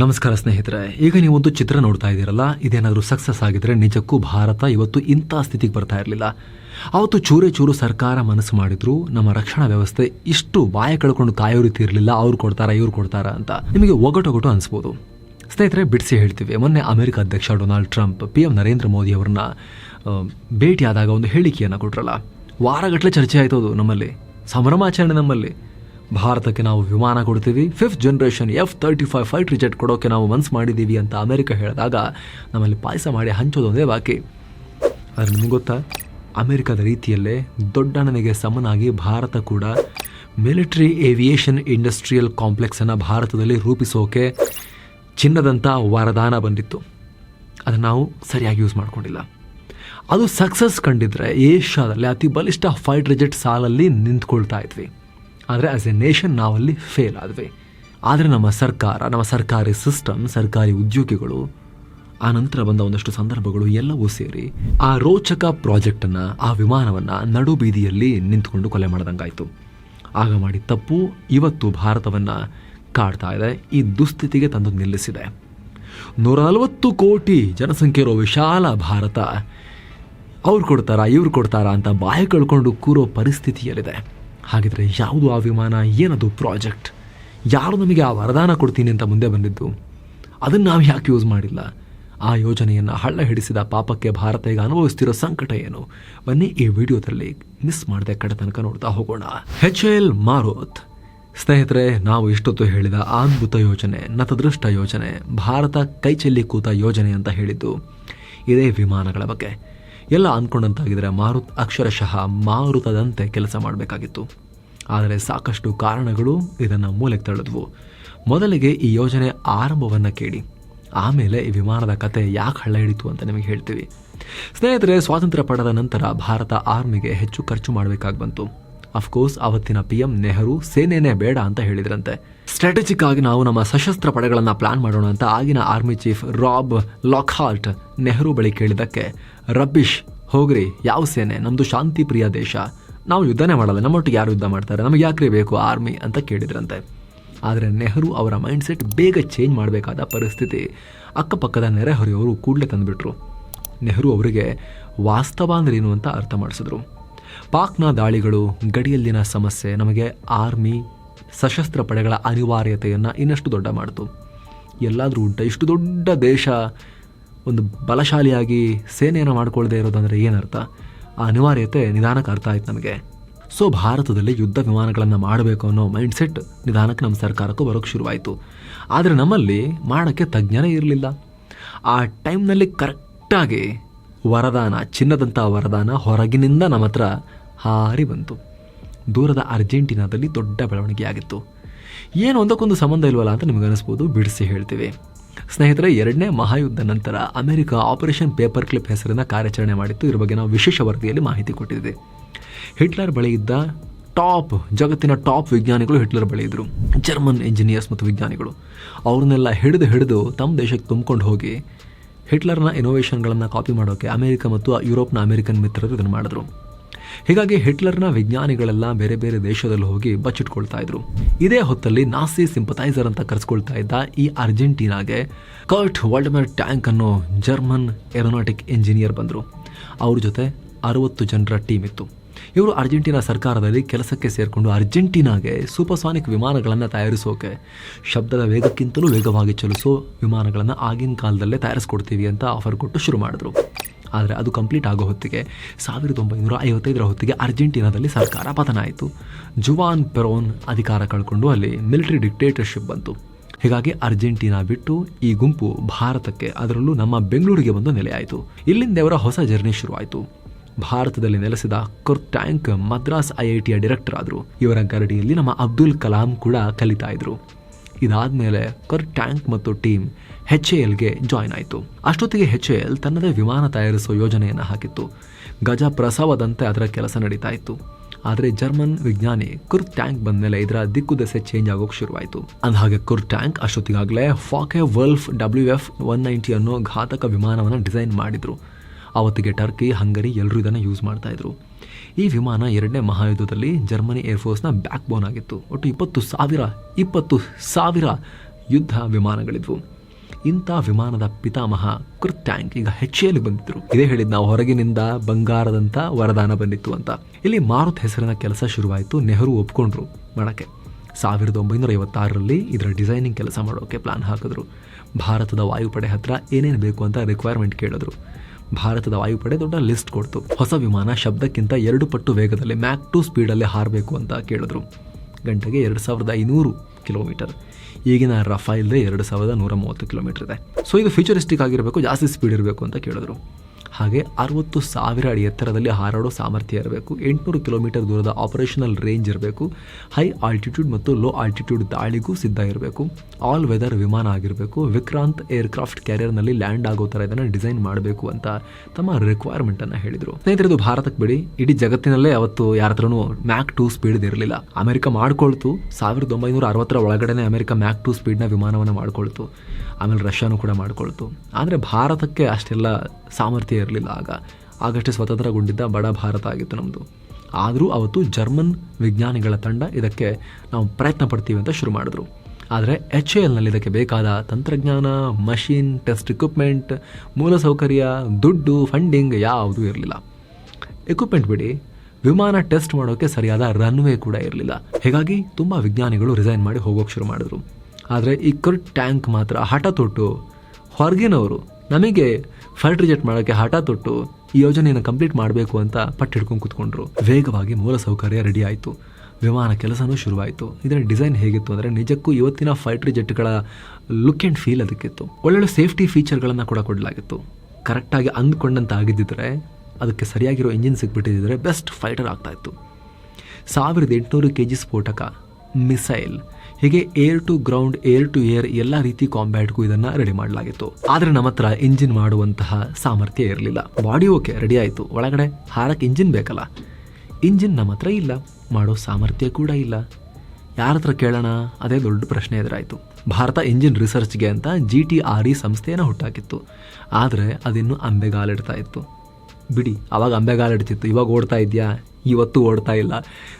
ನಮಸ್ಕಾರ ಸ್ನೇಹಿತರೆ, ಈಗ ನೀವು ಒಂದು ಚಿತ್ರ ನೋಡ್ತಾ ಇದ್ದೀರಲ್ಲ? ಇದೇನಾದರೂ ಸಕ್ಸಸ್ ಆಗಿದ್ರೆ ನಿಜಕ್ಕೂ ಭಾರತ ಇವತ್ತು ಇಂಥ ಸ್ಥಿತಿಗೆ ಬರ್ತಾ ಇರಲಿಲ್ಲ. ಅವತ್ತು ಚೂರೇ ಚೂರು ಸರ್ಕಾರ ಮನಸ್ಸು ಮಾಡಿದ್ರು, ನಮ್ಮ ರಕ್ಷಣಾ ವ್ಯವಸ್ಥೆ ಇಷ್ಟು ಬಾಯ ಕಳ್ಕೊಂಡು ಕಾಯೋ ರೀತಿ ಇರಲಿಲ್ಲ ಅವ್ರು ಕೊಡ್ತಾರ, ಇವ್ರು ಕೊಡ್ತಾರ ಅಂತ ನಿಮಗೆ ಒಗಟೊಗಟು ಅನಿಸ್ಬೋದು. ಸ್ನೇಹಿತರೆ, ಬಿಡಿಸಿ ಹೇಳ್ತೀವಿ, ಮೊನ್ನೆ ಅಮೆರಿಕ ಅಧ್ಯಕ್ಷ Donald Trump, P M Narendra Modi ಅವ್ರನ್ನ ಭೇಟಿಯಾದಾಗ ಒಂದು ಹೇಳಿಕೆಯನ್ನು ಕೊಟ್ರಲ್ಲ. ವಾರಗಟ್ಟಲೆ ಚರ್ಚೆ ಆಯ್ತು ಅದು ನಮ್ಮಲ್ಲಿ, ಸಂಭ್ರಮಾಚರಣೆ ನಮ್ಮಲ್ಲಿ. ಭಾರತಕ್ಕೆ ನಾವು ವಿಮಾನ ಕೊಡ್ತೀವಿ. Fifth generation F thirty five fight jet ಕೊಡೋಕೆ ನಾವು ಮನ್ಸು ಮಾಡಿದ್ದೀವಿ ಅಂತ ಅಮೆರಿಕ ಹೇಳಿದಾಗ ನಮ್ಮಲ್ಲಿ ಪಾಯಸ ಮಾಡಿ ಹಂಚೋದೊಂದೇ ಬಾಕಿ ಆದರೆ ನಿಮ್ಗೆ ಗೊತ್ತಾ? ಅಮೆರಿಕದ ರೀತಿಯಲ್ಲೇ ದೊಡ್ಡಣ್ಣನಿಗೆ ಸಮನಾಗಿ ಭಾರತ ಕೂಡ ಮಿಲಿಟರಿ ಏವಿಯೇಷನ್ ಇಂಡಸ್ಟ್ರಿಯಲ್ ಕಾಂಪ್ಲೆಕ್ಸನ್ನು ಭಾರತದಲ್ಲಿ ರೂಪಿಸೋಕೆ ಚಿನ್ನದಂಥ ವರದಾನ ಬಂದಿತ್ತು. ಅದನ್ನು ನಾವು ಸರಿಯಾಗಿ ಯೂಸ್ ಮಾಡಿಕೊಂಡಿಲ್ಲ. ಅದು ಸಕ್ಸಸ್ ಕಂಡಿದ್ರೆ ಏಷ್ಯಾದಲ್ಲಿ ಅತಿ ಬಲಿಷ್ಠ ಫೈಟ್ ಜೆಟ್ ಸಾಲಲ್ಲಿ ನಿಂತ್ಕೊಳ್ತಾ ಇದ್ವಿ. ಆದರೆ ಆ್ಯಸ್ ಎ ನೇಷನ್ ನಾವಲ್ಲಿ ಫೇಲ್ ಆದ್ವಿ. ಆದರೆ ನಮ್ಮ ಸರ್ಕಾರ, ನಮ್ಮ ಸರ್ಕಾರಿ ಸಿಸ್ಟಮ್ ಸರ್ಕಾರಿ ಉದ್ಯೋಗಿಗಳು, ಆ ನಂತರ ಬಂದ ಒಂದಷ್ಟು ಸಂದರ್ಭಗಳು ಎಲ್ಲವೂ ಸೇರಿ ಆ ರೋಚಕ ಪ್ರಾಜೆಕ್ಟನ್ನು ಆ ವಿಮಾನವನ್ನು ನಡು ಬೀದಿಯಲ್ಲಿ ನಿಂತ್ಕೊಂಡು ಕೊಲೆ ಮಾಡಿದಂಗಾಯಿತು. ಆಗ ಮಾಡಿ ತಪ್ಪು ಇವತ್ತು ಭಾರತವನ್ನು ಕಾಡ್ತಾ ಇದೆ, ಈ ದುಸ್ಥಿತಿಗೆ ತಂದು ನಿಲ್ಲಿಸಿದೆ. ನೂರ ನಲವತ್ತು ಕೋಟಿ ಜನಸಂಖ್ಯೆ ಇರೋ ವಿಶಾಲ ಭಾರತ, ಅವ್ರು ಕೊಡ್ತಾರಾ, ಇವ್ರು ಕೊಡ್ತಾರಾ ಅಂತ ಬಾಯಿ ಕಳ್ಕೊಂಡು ಕೂರೋ ಪರಿಸ್ಥಿತಿಯಲ್ಲಿದೆ. ಹಾಗಿದ್ರೆ ಯಾವುದು ಆ ವಿಮಾನ? ಏನದು ಪ್ರಾಜೆಕ್ಟ್? ಯಾರು ನಮಗೆ ಆ ವರದಾನ ಕೊಡ್ತೀನಿ ಅಂತ ಮುಂದೆ ಬಂದಿದ್ದು? ಅದನ್ನು ನಾವು ಯಾಕೆ ಯೂಸ್ ಮಾಡಿಲ್ಲ? ಆ ಯೋಜನೆಯನ್ನು ಹಳ್ಳ ಹಿಡಿಸಿದ ಪಾಪಕ್ಕೆ ಭಾರತ ಈಗ ಅನುಭವಿಸ್ತಿರೋ ಸಂಕಟ ಏನು? ಬನ್ನಿ ಈ ವಿಡಿಯೋದಲ್ಲಿ ಮಿಸ್ ಮಾಡದೆ ಕಡೆ ತನಕ ನೋಡ್ತಾ ಹೋಗೋಣ. H L Marut. ಸ್ನೇಹಿತರೆ, ನಾವು ಇಷ್ಟೊತ್ತು ಹೇಳಿದ ಅದ್ಭುತ ಯೋಜನೆ, ನತದೃಷ್ಟ ಯೋಜನೆ, ಭಾರತ ಕೈಚೆಲ್ಲಿ ಕೂತ ಯೋಜನೆ ಅಂತ ಹೇಳಿದ್ದು, ಇದೇ ವಿಮಾನಗಳ ಬಗ್ಗೆ. ಎಲ್ಲ ಅಂದ್ಕೊಂಡಂತಾಗಿದ್ರೆ ಮಾರುತ್ ಅಕ್ಷರಶಃ ಮಾರುತದಂತೆ ಕೆಲಸ ಮಾಡಬೇಕಾಗಿತ್ತು. ಆದರೆ ಸಾಕಷ್ಟು ಕಾರಣಗಳು ಇದನ್ನು ಮೂಲೆಗೆ ತಳ್ಳಿದ್ವು. ಮೊದಲಿಗೆ ಈ ಯೋಜನೆ ಆರಂಭವನ್ನು ಕೇಳಿ. ಆಮೇಲೆ ಈ ವಿಮಾನದ ಕತೆ ಯಾಕೆ ಹಳ್ಳ ಹಿಡಿತು ಅಂತ ನಿಮಗೆ ಹೇಳ್ತೀವಿ. ಸ್ನೇಹಿತರೆ, ಸ್ವಾತಂತ್ರ್ಯ ಪಡೆದ ನಂತರ ಭಾರತ ಆರ್ಮಿಗೆ ಹೆಚ್ಚು ಖರ್ಚು ಮಾಡಬೇಕಾಗಿ ಬಂತು. ಅಫ್ಕೋರ್ಸ್ ಅವತ್ತಿನ ಪಿ ಎಂ ನೆಹರು ಸೇನೆನೇ ಬೇಡ ಅಂತ ಹೇಳಿದ್ರಂತೆ. ಸ್ಟ್ರಾಟಜಿಕ್ ಆಗಿ ನಾವು ನಮ್ಮ ಸಶಸ್ತ್ರ ಪಡೆಗಳನ್ನು ಪ್ಲಾನ್ ಮಾಡೋಣ ಅಂತ ಆಗಿನ army chief Rob Lockhart Nehru ಬಳಿ ಕೇಳಿದ್ದಕ್ಕೆ ರಬ್ಬಿಶ್, ಹೋಗ್ರಿ, ಯಾವ ಸೇನೆ? ನಮ್ಮದು ಶಾಂತಿ ಪ್ರಿಯ ದೇಶ. ನಾವು ಯುದ್ಧನೇ ಮಾಡಲ್ಲ, ನಮ್ಮೊಟ್ಟಿಗೆ ಯಾರು ಯುದ್ಧ ಮಾಡ್ತಾರೆ? ನಮಗೆ ಯಾಕ್ರಿ ಬೇಕು ಆರ್ಮಿ ಅಂತ ಕೇಳಿದ್ರಂತೆ. ಆದರೆ ನೆಹರು ಅವರ ಮೈಂಡ್ಸೆಟ್ ಬೇಗ ಚೇಂಜ್ ಮಾಡಬೇಕಾದ ಪರಿಸ್ಥಿತಿ. ಅಕ್ಕಪಕ್ಕದ ನೆರೆಹೊರೆಯವರು ಕೂಡಲೇ ತಂದುಬಿಟ್ರು. ನೆಹರು ಅವರಿಗೆ ವಾಸ್ತವ ಅಂದ್ರೆ ಏನು ಅಂತ ಅರ್ಥ ಮಾಡಿಸಿದ್ರು. ಪಾಕ್ನ ದಾಳಿಗಳು, ಗಡಿಯಲ್ಲಿನ ಸಮಸ್ಯೆ ನಮಗೆ ಆರ್ಮಿ ಸಶಸ್ತ್ರ ಪಡೆಗಳ ಅನಿವಾರ್ಯತೆಯನ್ನು ಇನ್ನಷ್ಟು ದೊಡ್ಡ ಮಾಡಿತು. ಎಲ್ಲಾದರೂ ಇಷ್ಟು ದೊಡ್ಡ ದೇಶ. ಒಂದು ಬಲಶಾಲಿಯಾಗಿ ಸೇನೆಯನ್ನು ಮಾಡಿಕೊಳ್ಳದೆ ಇರೋದಂದರೆ ಏನರ್ಥ? ಆ ಅನಿವಾರ್ಯತೆ ನಿಧಾನಕ್ಕೆ ಅರ್ಥ ಆಯ್ತು ನಮಗೆ. ಸೊ ಭಾರತದಲ್ಲಿ ಯುದ್ಧ ವಿಮಾನಗಳನ್ನು ಮಾಡಬೇಕು ಅನ್ನೋ ಮೈಂಡ್ಸೆಟ್ ನಿಧಾನಕ್ಕೆ ನಮ್ಮ ಸರ್ಕಾರಕ್ಕೂ ಬರೋಕ್ಕೆ ಶುರುವಾಯಿತು. ಆದರೆ ನಮ್ಮಲ್ಲಿ ಮಾಡೋಕ್ಕೆ ತಜ್ಞರೇ ಇರಲಿಲ್ಲ. ಆ ಟೈಮ್ನಲ್ಲಿ ಕರೆಕ್ಟಾಗಿ ವರದಾನ, ಚಿನ್ನದಂಥ ವರದಾನ ಹೊರಗಿನಿಂದ ನಮ್ಮ ಹತ್ರ ಹಾರಿ ಬಂತು. ದೂರದ ಅರ್ಜೆಂಟೀನಾದಲ್ಲಿ ದೊಡ್ಡ ಬೆಳವಣಿಗೆ ಆಗಿತ್ತು ಏನು ಒಂದಕ್ಕೊಂದು ಸಂಬಂಧ ಇಲ್ವಲ್ಲ ಅಂತ ನಿಮಗೆ ಅನಿಸ್ಬೋದು, ಬಿಡಿಸಿ ಹೇಳ್ತೀವಿ. ಸ್ನೇಹಿತರೆ, ಎರಡನೇ ಮಹಾಯುದ್ಧ ನಂತರ ಅಮೆರಿಕ ಆಪರೇಷನ್ ಪೇಪರ್ ಕ್ಲಿಪ್ ಹೆಸರಿನ ಕಾರ್ಯಾಚರಣೆ ಮಾಡಿತ್ತು. ಇದ್ರ ಬಗ್ಗೆ ನಾವು ವಿಶೇಷ ವರದಿಯಲ್ಲಿ ಮಾಹಿತಿ ಕೊಟ್ಟಿದ್ದೆ ಹಿಟ್ಲರ್ ಬಳಿ ಇದ್ದ ಟಾಪ್, ಜಗತ್ತಿನ ಟಾಪ್ ವಿಜ್ಞಾನಿಗಳು ಹಿಟ್ಲರ್ ಬಳಿ ಇದ್ದರು ಜರ್ಮನ್ ಇಂಜಿನಿಯರ್ಸ್ ಮತ್ತು ವಿಜ್ಞಾನಿಗಳು. ಅವ್ರನ್ನೆಲ್ಲ ಹಿಡಿದು ಹಿಡಿದು ತಮ್ಮ ದೇಶಕ್ಕೆ ತುಂಬಿಕೊಂಡು ಹೋಗಿ ಹಿಟ್ಲರ್ನ ಇನೋವೇಷನ್ಗಳನ್ನು ಕಾಪಿ ಮಾಡೋಕೆ ಅಮೆರಿಕ ಮತ್ತು ಯುರೋಪ್ನ ಅಮೆರಿಕನ್ ಮಿತ್ರರು ಇದನ್ನು ಮಾಡಿದ್ರು. ಹೀಗಾಗಿ ಹಿಟ್ಲರ್ನ ವಿಜ್ಞಾನಿಗಳೆಲ್ಲ ಬೇರೆ ಬೇರೆ ದೇಶದಲ್ಲಿ ಹೋಗಿ ಬಚ್ಚಿಟ್ಕೊಳ್ತಾ ಇದ್ರು. ಇದೇ ಹೊತ್ತಲ್ಲಿ ನಾಸಿ ಸಿಂಪತೈಸರ್ ಅಂತ ಕರೆಸ್ಕೊಳ್ತಾ ಇದ್ದ ಈ ಅರ್ಜೆಂಟೀನಾಗೆ ಕರ್ಟ್ ವಾಲ್ಡಮರ್ ಟ್ಯಾಂಕ್ ಅನ್ನೋ ಜರ್ಮನ್ ಏರೋನಾಟಿಕ್ ಇಂಜಿನಿಯರ್ ಬಂದರು. ಅವ್ರ ಜೊತೆ ಅರವತ್ತು ಜನರ ಟೀಮ್ ಇತ್ತು. ಇವರು ಅರ್ಜೆಂಟೀನಾ ಸರ್ಕಾರದಲ್ಲಿ ಕೆಲಸಕ್ಕೆ ಸೇರಿಕೊಂಡು ಅರ್ಜೆಂಟೀನಾಗೆ ಸೂಪರ್ಸಾನಿಕ್ ವಿಮಾನಗಳನ್ನು ತಯಾರಿಸೋಕೆ ಶಬ್ದದ ವೇಗಕ್ಕಿಂತಲೂ ವೇಗವಾಗಿ ಚಲಿಸೋ ವಿಮಾನಗಳನ್ನು ಆಗಿನ ಕಾಲದಲ್ಲೇ ತಯಾರಿಸ್ಕೊಡ್ತೀವಿ ಅಂತ ಆಫರ್ ಕೊಟ್ಟು ಶುರು ಮಾಡಿದ್ರು. ಆದರೆ ಅದು ಕಂಪ್ಲೀಟ್ ಆಗೋ ಹೊತ್ತಿಗೆ ಸಾವಿರದ ಒಂಬೈನೂರ ಐವತ್ತೈದರ ಹೊತ್ತಿಗೆ ಅರ್ಜೆಂಟೀನಾದಲ್ಲಿ ಸರ್ಕಾರ ಪತನ ಆಯಿತು. ಜುವಾನ್ ಪೆರೋನ್ ಅಧಿಕಾರ ಕಳ್ಕೊಂಡು ಅಲ್ಲಿ ಮಿಲಿಟರಿ ಡಿಕ್ಟೇಟರ್ಶಿಪ್ ಬಂತು. ಹೀಗಾಗಿ ಅರ್ಜೆಂಟೀನಾ ಬಿಟ್ಟು ಈ ಗುಂಪು ಭಾರತಕ್ಕೆ ಅದರಲ್ಲೂ ನಮ್ಮ ಬೆಂಗಳೂರಿಗೆ ಬಂದು ನೆಲೆಯಾಯಿತು ಇಲ್ಲಿಂದ ಅವರ ಹೊಸ ಜರ್ನಿ ಶುರುವಾಯಿತು. ಭಾರತದಲ್ಲಿ ನೆಲೆಸಿದ ಟ್ಯಾಂಕ್ ಮದ್ರಾಸ್ ಐ ಐ ಟಿಯ ಡೈರೆಕ್ಟರ್ ಆದರು ಇವರ ಗರಡಿಯಲ್ಲಿ ನಮ್ಮ ಅಬ್ದುಲ್ ಕಲಾಂ ಕೂಡ ಕಲಿತಾ ಇದ್ರು. ಇದಾದ್ಮೇಲೆ ಕರ್ ಟ್ಯಾಂಕ್ ಮತ್ತು ಟೀಮ್ ಹೆಚ್ ಎ ಎಲ್ಗೆ ಜಾಯ್ನ್ ಆಯಿತು. ಅಷ್ಟೊತ್ತಿಗೆ ಹೆಚ್ ಎ ಎಲ್ ತನ್ನದೇ ವಿಮಾನ ತಯಾರಿಸುವ ಯೋಜನೆಯನ್ನು ಹಾಕಿತ್ತು. ಗಜ ಪ್ರಸವದಂತೆ ಅದರ ಕೆಲಸ ನಡೀತಾ ಇತ್ತು. ಆದರೆ ಜರ್ಮನ್ ವಿಜ್ಞಾನಿ ಕುರ್ ಟ್ಯಾಂಕ್ ಬಂದಮೇಲೆ ಇದರ ದಿಕ್ಕು ದೆಸೆ ಚೇಂಜ್ ಆಗೋಕೆ ಶುರುವಾಯಿತು. ಅಂದಹಾಗೆ Kurt Tank ಅಷ್ಟೊತ್ತಿಗಾಗಲೇ Focke Wulf W F one ninety ಅನ್ನೋ ಘಾತಕ ವಿಮಾನವನ್ನು ಡಿಸೈನ್ ಮಾಡಿದ್ರು. ಅವತ್ತಿಗೆ ಟರ್ಕಿ, ಹಂಗರಿ ಎಲ್ಲರೂ ಇದನ್ನು ಯೂಸ್ ಮಾಡ್ತಾ ಇದ್ರು. ಈ ವಿಮಾನ ಎರಡನೇ ಮಹಾಯುದ್ಧದಲ್ಲಿ ಜರ್ಮನಿ ಏರ್ಫೋರ್ಸ್ನ ಬ್ಯಾಕ್ ಬೋನ್ ಆಗಿತ್ತು. ಒಟ್ಟು ಇಪ್ಪತ್ತು ಸಾವಿರ ಇಪ್ಪತ್ತು ಸಾವಿರ ಯುದ್ಧ ವಿಮಾನಗಳಿದ್ವು. ಇಂಥ ವಿಮಾನದ ಪಿತಾಮಹ ಕೃತ್ ಟ್ಯಾಂಕ್ ಈಗ ಹೆಚ್ಚೇಲಿ ಬಂದಿದ್ರು. ಇದೇ ಹೇಳಿದ್ ನಾವು ಹೊರಗಿನಿಂದ ಬಂಗಾರದಂತ ವರದಾನ ಬಂದಿತ್ತು ಅಂತ. ಇಲ್ಲಿ ಮಾರುತ್ ಹೆಸರಿನ ಕೆಲಸ ಶುರುವಾಯಿತು, ನೆಹರು ಒಪ್ಕೊಂಡ್ರು ಮಾಡಕ್ಕೆ ಸಾವಿರದ ಒಂಬೈನೂರ ಐವತ್ತಾರರಲ್ಲಿ ಇದರ ಡಿಸೈನಿಂಗ್ ಕೆಲಸ ಮಾಡೋಕೆ ಪ್ಲಾನ್ ಹಾಕಿದ್ರು. ಭಾರತದ ವಾಯುಪಡೆ ಹತ್ರ ಏನೇನು ಬೇಕು ಅಂತ ರಿಕ್ವೈರ್ಮೆಂಟ್ ಕೇಳಿದ್ರು. ಭಾರತದ ವಾಯುಪಡೆ ದೊಡ್ಡ ಲಿಸ್ಟ್ ಕೊಡ್ತು. ಹೊಸ ವಿಮಾನ ಶಬ್ದಕ್ಕಿಂತ ಎರಡು ಪಟ್ಟು ವೇಗದಲ್ಲಿ ಮ್ಯಾಕ್ ಟು ಸ್ಪೀಡಲ್ಲಿ ಹಾರಬೇಕು ಅಂತ ಕೇಳಿದ್ರು. ಗಂಟೆಗೆ ಎರಡು ಸಾವಿರದ ಐನೂರು ಕಿಲೋಮೀಟರ್. ಈಗಿನ ರಫೈಲ್ದೇ ಎರಡು ಸಾವಿರದ ನೂರ ಮೂವತ್ತು ಕಿಲೋಮೀಟರ್ ಇದೆ. ಸೊ ಇದು ಫ್ಯೂಚರಿಸ್ಟಿಕ್ ಆಗಿರಬೇಕು, ಜಾಸ್ತಿ ಸ್ಪೀಡ್ ಇರಬೇಕು ಅಂತ ಕೇಳಿದ್ರು. ಹಾಗೆ ಅರವತ್ತು ಸಾವಿರ ಅಡಿ ಎತ್ತರದಲ್ಲಿ ಹಾರಾಡೋ ಸಾಮರ್ಥ್ಯ ಇರಬೇಕು. ಎಂಟುನೂರು ಕಿಲೋಮೀಟರ್ ದೂರದ ಆಪರೇಷನಲ್ ರೇಂಜ್ ಇರಬೇಕು. ಹೈ ಆಲ್ಟಿಟ್ಯೂಡ್ ಮತ್ತು ಲೋ ಆಲ್ಟಿಟ್ಯೂಡ್ ದಾಳಿಗೂ ಸಿದ್ಧ ಇರಬೇಕು. ಆಲ್ ವೆದರ್ ವಿಮಾನ ಆಗಿರಬೇಕು. ವಿಕ್ರಾಂತ್ ಏರ್ಕ್ರಾಫ್ಟ್ ಕ್ಯಾರಿಯರ್ನಲ್ಲಿ ಲ್ಯಾಂಡ್ ಆಗೋ ಥರ ಇದನ್ನು ಡಿಸೈನ್ ಮಾಡಬೇಕು ಅಂತ ತಮ್ಮ ರಿಕ್ವೈರ್ಮೆಂಟನ್ನು ಹೇಳಿದರು. ಸ್ನೇಹಿತರೆ ಇದು ಭಾರತಕ್ಕೆ ಬಿಡಿ. ಇಡೀ ಜಗತ್ತಿನಲ್ಲೇ ಅವತ್ತು ಯಾರ ಹತ್ರನೂ ಮ್ಯಾಕ್ ಟೂ ಸ್ಪೀಡ್ ಇರಲಿಲ್ಲ. ಅಮೆರಿಕ ಮಾಡ್ಕೊಳ್ತು. ಸಾವಿರದ ಒಂಬೈನೂರ ಅರವತ್ತರ ಒಳಗಡೆ ಅಮೆರಿಕ ಮ್ಯಾಕ್ ಟು ಸ್ಪೀಡ್ನ ವಿಮಾನವನ್ನು ಮಾಡ್ಕೊಳ್ತು. ಆಮೇಲೆ ರಷ್ಯಾನೂ ಕೂಡ ಮಾಡ್ಕೊಳ್ತು. ಆದರೆ ಭಾರತಕ್ಕೆ ಅಷ್ಟೆಲ್ಲ ಸಾಮರ್ಥ್ಯ ಇರಲಿಲ್ಲ. ಆಗ ಆಗಷ್ಟೇ ಸ್ವತಂತ್ರಗೊಂಡಿದ್ದ ಬಡ ಭಾರತ ಆಗಿತ್ತು ನಮ್ಮದು ಆದರೂ ಅವತ್ತು ಜರ್ಮನ್ ವಿಜ್ಞಾನಿಗಳ ತಂಡ ಇದಕ್ಕೆ ನಾವು ಪ್ರಯತ್ನ ಪಡ್ತೀವಿ ಅಂತ ಶುರು ಮಾಡಿದ್ರು. ಆದರೆ ಎಚ್ ಎ ಎಲ್ನಲ್ಲಿ ಇದಕ್ಕೆ ಬೇಕಾದ ತಂತ್ರಜ್ಞಾನ, ಮಷಿನ್, ಟೆಸ್ಟ್ ಇಕ್ವಿಪ್ಮೆಂಟ್, ಮೂಲಸೌಕರ್ಯ, ದುಡ್ಡು, ಫಂಡಿಂಗ್ ಯಾವುದೂ ಇರಲಿಲ್ಲ. ಎಕ್ವಿಪ್ಮೆಂಟ್ ಬಿಡಿ, ವಿಮಾನ ಟೆಸ್ಟ್ ಮಾಡೋಕ್ಕೆ ಸರಿಯಾದ ರನ್ವೇ ಕೂಡ ಇರಲಿಲ್ಲ. ಹೀಗಾಗಿ ತುಂಬ ವಿಜ್ಞಾನಿಗಳು ರಿಸೈನ್ ಮಾಡಿ ಹೋಗೋಕೆ ಶುರು ಮಾಡಿದ್ರು. ಆದರೆ ಈ ಕರ್ ಟ್ಯಾಂಕ್ ಮಾತ್ರ ಹಠ ತೊಟ್ಟು ಹೊರಗಿನವರು ನಮಗೆ ಫೈಟರ್ ರಿಜೆಕ್ಟ್ ಮಾಡೋಕ್ಕೆ ಹಠ ತೊಟ್ಟು ಈ ಯೋಜನೆಯನ್ನು ಕಂಪ್ಲೀಟ್ ಮಾಡಬೇಕು ಅಂತ ಪಟ್ಟು ಹಿಡ್ಕೊಂಡು ಕೂತ್ಕೊಂಡ್ರು. ವೇಗವಾಗಿ ಮೂಲಸೌಕರ್ಯ ರೆಡಿ ಆಯಿತು. ವಿಮಾನ ಕೆಲಸನೂ ಶುರುವಾಯಿತು. ಇದರ ಡಿಸೈನ್ ಹೇಗಿತ್ತು ಅಂದರೆ ನಿಜಕ್ಕೂ ಇವತ್ತಿನ ಫೈಟರ್ ಜೆಟ್ಗಳ ಲುಕ್ ಆ್ಯಂಡ್ ಫೀಲ್ ಅದಕ್ಕಿತ್ತು. ಒಳ್ಳೊಳ್ಳೆ ಸೇಫ್ಟಿ ಫೀಚರ್ಗಳನ್ನು ಕೂಡ ಕೊಡಲಾಗಿತ್ತು. ಕರೆಕ್ಟಾಗಿ ಅಂದ್ಕೊಂಡಂತ ಆಗಿದ್ದಿದ್ರೆ, ಅದಕ್ಕೆ ಸರಿಯಾಗಿರೋ ಇಂಜಿನ್ ಸಿಕ್ಬಿಟ್ಟಿದ್ದರೆ ಬೆಸ್ಟ್ ಫೈಟರ್ ಆಗ್ತಾಯಿತ್ತು ಸಾವಿರದ ಎಂಟುನೂರು ಕೆ ಜಿ ಸ್ಫೋಟಕ. ಮಿಸೈಲ್. ಹೀಗೆ air to ground, air to air ಎಲ್ಲ ರೀತಿ ಕಾಂಬ್ಯಾಟ್ಗೂ ಇದನ್ನ ರೆಡಿ ಮಾಡಲಾಗಿತ್ತು. ಆದ್ರೆ ನಮ್ಮ ಹತ್ರ ಇಂಜಿನ್ ಮಾಡುವಂತಹ ಸಾಮರ್ಥ್ಯ ಇರಲಿಲ್ಲ. ಬಾಡಿ ಓಕೆ ರೆಡಿ ಆಯಿತು. ಒಳಗಡೆ ಹಾರಕ್ಕೆ ಇಂಜಿನ್ ಬೇಕಲ್ಲ. ಇಂಜಿನ್ ನಮ್ಮ ಹತ್ರ ಇಲ್ಲ. ಮಾಡೋ ಸಾಮರ್ಥ್ಯ ಕೂಡ ಇಲ್ಲ. ಯಾರ ಹತ್ರ ಕೇಳೋಣ? ಅದೇ ದೊಡ್ಡ ಪ್ರಶ್ನೆ ಎದುರಾಯಿತು. ಭಾರತ ಇಂಜಿನ್ ರಿಸರ್ಚ್ಗೆ ಅಂತ ಜಿ ಟಿ ಆರ್ ಇ ಸಂಸ್ಥೆಯನ್ನು ಹುಟ್ಟಾಕಿತ್ತು. ಆದರೆ ಅದಿನ್ನೂ ಅಂಬೆಗಾಲಿಡ್ತಾ ಇತ್ತು. ಬಿಡಿ, ಅವಾಗ ಅಂಬೆಗಾಲಿಡ್ತಿತ್ತು ಇವಾಗ ಓಡ್ತಾ ಇದೆಯಾ? ಇವತ್ತು ಓಡ್ತಾ ಇಲ್ಲ.